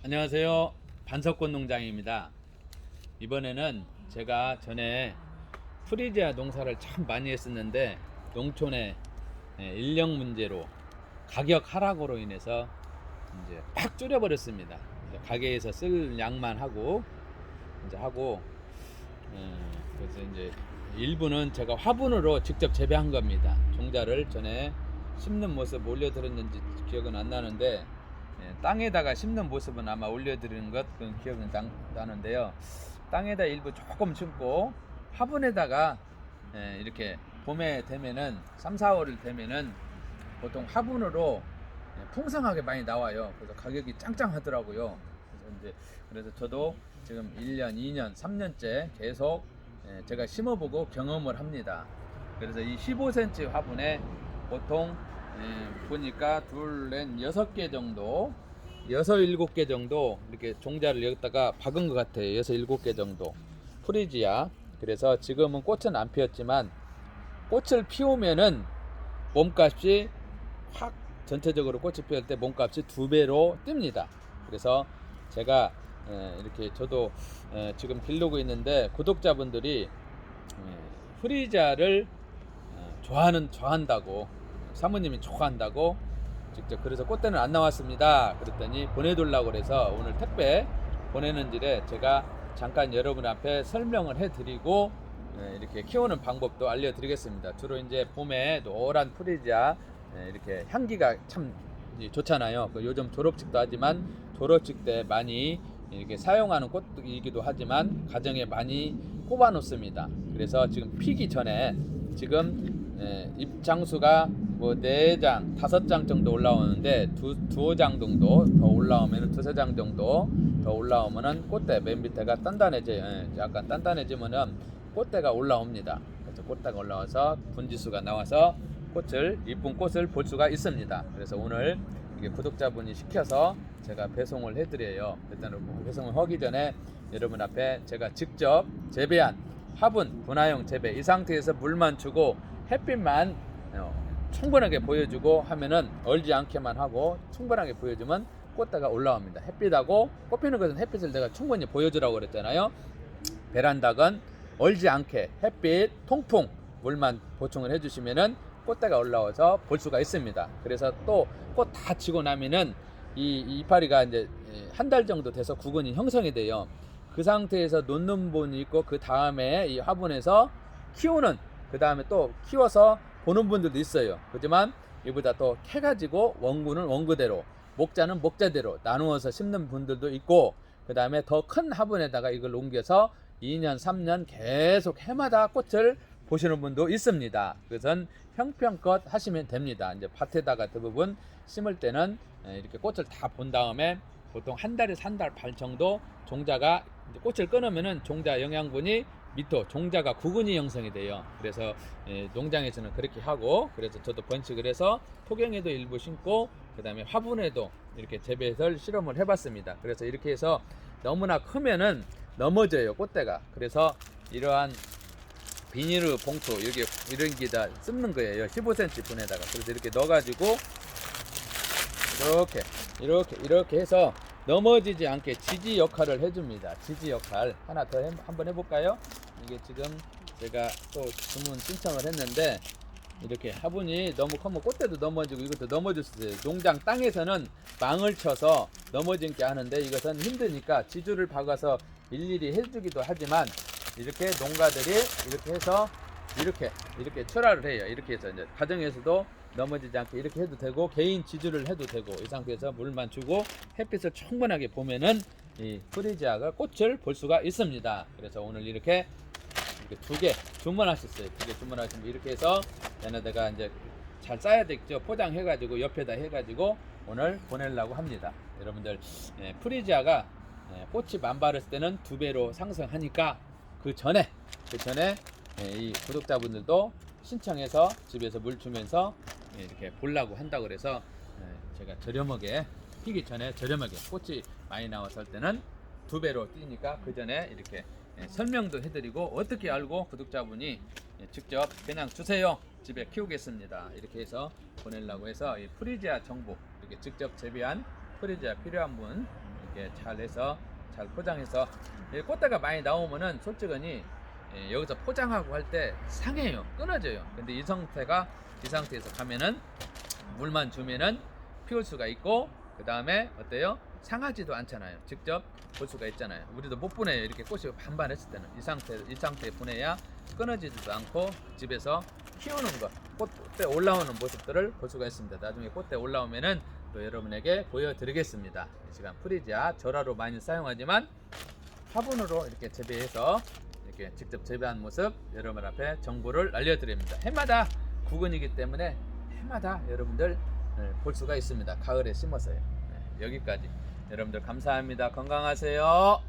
안녕하세요. 반석권 농장입니다. 이번에는 제가 전에 프리지아 농사를 참 많이 했었는데 농촌의 예, 인력 문제로 가격 하락으로 인해서 이제 팍 줄여버렸습니다. 가게에서 쓸 양만 하고 이제 하고 음, 그래서 이제 일부는 제가 화분으로 직접 재배한 겁니다. 종자를 전에 심는 모습 올려드렸는지 기억은 안 나는데 예, 땅에다가 심는 모습은 아마 올려드리는 것 그런 기억은 나, 나는데요. 땅에다 일부 조금 심고 화분에다가 예, 이렇게 봄에 되면은 3, 4월을 되면은 보통 화분으로 예, 풍성하게 많이 나와요. 그래서 가격이 짱짱하더라고요. 그래서 이제 그래서 저도 지금 1년, 2년, 3년째 계속 예, 제가 심어보고 경험을 합니다. 그래서 이 15cm 화분에 보통 예, 보니까 둘, 넷, 여섯 개 정도, 여섯 일곱 개 정도 이렇게 종자를 여기다가 박은 것 같아요. 여섯 일곱 개 정도 프리지아. 그래서 지금은 꽃은 안 피었지만 꽃을 피우면은 몸값이 확 전체적으로 꽃이 피울 때 몸값이 두 배로 뜹니다. 그래서 제가 에, 이렇게 저도 에, 지금 기르고 있는데 구독자분들이 에, 프리자를 어, 좋아하는 좋아한다고 사모님이 좋아한다고 직접 그래서 꽃대는 안 나왔습니다. 그랬더니 보내달라고 그래서 오늘 택배 보내는 길에 제가 잠깐 여러분 앞에 설명을 해드리고 예, 이렇게 키우는 방법도 알려드리겠습니다. 주로 이제 봄에 노란 프리지아 예, 이렇게 향기가 참 이, 좋잖아요. 그 요즘 졸업식도 하지만 졸업식 때 많이 이렇게 사용하는 꽃이기도 하지만 가정에 많이 꼽아 놓습니다. 그래서 지금 피기 전에 지금 예, 입장수가 뭐 네 장, 다섯 장 정도 올라오는데 두두장 정도 더 올라오면 두세 장 정도 더 올라오면은 꽃대 맨 밑에가 단단해져, 예, 약간 단단해지면은 꽃대가 올라옵니다. 그래서 꽃대가 올라와서 분지수가 나와서 꽃을 이쁜 꽃을 볼 수가 있습니다. 그래서 오늘 구독자분이 시켜서 제가 배송을 해드려요. 일단 배송을 하기 전에 여러분 앞에 제가 직접 재배한 화분 분화용 재배 이 상태에서 물만 주고 햇빛만 어, 충분하게 보여주고 하면은 얼지 않게만 하고 충분하게 보여주면 꽃대가 올라옵니다. 햇빛하고 꽃 피는 것은 햇빛을 내가 충분히 보여주라고 그랬잖아요. 베란다건 얼지 않게 햇빛 통풍 물만 보충을 해주시면은 꽃대가 올라와서 볼 수가 있습니다. 그래서 또 꽃다 치고 나면은 이, 이 이파리가 이제 한 달 정도 돼서 구근이 형성이 돼요. 그 상태에서 놓는 분이 있고 그 다음에 이 화분에서 키우는 그 다음에 또 키워서 보는 분들도 있어요. 그렇지만 이보다 또 캐가지고 원구는 원구대로 목자는 목자대로 나누어서 심는 분들도 있고 그 다음에 더 큰 화분에다가 이걸 옮겨서 2년, 3년 계속 해마다 꽃을 보시는 분도 있습니다. 그것은 형편껏 하시면 됩니다. 이제 밭에다가 대부분 심을 때는 이렇게 꽃을 다 본 다음에 보통 한 달에서 한 달 반 정도 종자가 꽃을 끊으면은 종자 영양분이 밑으로 종자가 구근이 형성이 돼요. 그래서 예, 농장에서는 그렇게 하고 그래서 저도 번식을 해서 토경에도 일부 심고 그다음에 화분에도 이렇게 재배해서 실험을 해봤습니다. 그래서 이렇게 해서 너무나 크면은 넘어져요 꽃대가. 그래서 이러한 비닐을 봉투 여기 이런 게다 씁는 거예요. 15cm 분에다가 그래서 이렇게 넣어가지고 이렇게 이렇게 이렇게 해서 넘어지지 않게 지지 역할을 해줍니다. 지지 역할 하나 더 해, 한번 해볼까요? 이게 지금 제가 또 주문 신청을 했는데 이렇게 화분이 너무 크면 꽃대도 넘어지고 이것도 넘어질 수 있어요. 농장 땅에서는 망을 쳐서 넘어지게 하는데 이것은 힘드니까 지주를 박아서 일일이 해주기도 하지만 이렇게 농가들이 이렇게 해서 이렇게 이렇게 철화를 해요. 이렇게 해서 이제 가정에서도 넘어지지 않게 이렇게 해도 되고 개인 지주를 해도 되고 이 상태에서 물만 주고 햇빛을 충분하게 보면은 이 프리지아가 꽃을 볼 수가 있습니다. 그래서 오늘 이렇게 이렇게 두 개 주문하셨어요. 두 개 주문하시면 이렇게 해서 얘네들가 이제 잘 싸야 되겠죠. 포장해가지고 옆에다 해가지고 오늘 보내려고 합니다. 여러분들 예, 프리지아가 예, 꽃이 만발했을 때는 두 배로 상승하니까 그 전에 그 전에 예, 이 구독자분들도 신청해서 집에서 물 주면서 예, 이렇게 보려고 한다고 그래서 예, 제가 저렴하게 피기 전에 저렴하게 꽃이 많이 나왔을 때는 두 배로 뛰니까 그 전에 이렇게 예, 설명도 해드리고 어떻게 알고 구독자분이 예, 직접 그냥 주세요. 집에 키우겠습니다. 이렇게 해서 보내려고 해서 이 프리지아 정보 이렇게 직접 재배한 프리지아 필요한 분 이렇게 잘 해서 잘 포장해서 이 꽃대가 많이 나오면은 솔직히 예, 여기서 포장하고 할 때 상해요. 끊어져요. 근데 이 상태가 이 상태에서 가면은 물만 주면은 피울 수가 있고 그 다음에 어때요? 상하지도 않잖아요. 직접 볼 수가 있잖아요. 우리도 못 보내요. 이렇게 꽃이 반반했을 때는. 이 상태 이 상태에 보내야 끊어지지도 않고 집에서 키우는 것 꽃대 올라오는 모습들을 볼 수가 있습니다. 나중에 꽃대 올라오면은 또 여러분에게 보여드리겠습니다. 이 시간 프리지아 절화로 많이 사용하지만 화분으로 이렇게 재배해서 이렇게 직접 재배한 모습 여러분 앞에 정보를 알려드립니다. 해마다 구근이기 때문에 해마다 여러분들 네, 볼 수가 있습니다. 가을에 심어서요. 네, 여기까지 여러분들 감사합니다. 건강하세요.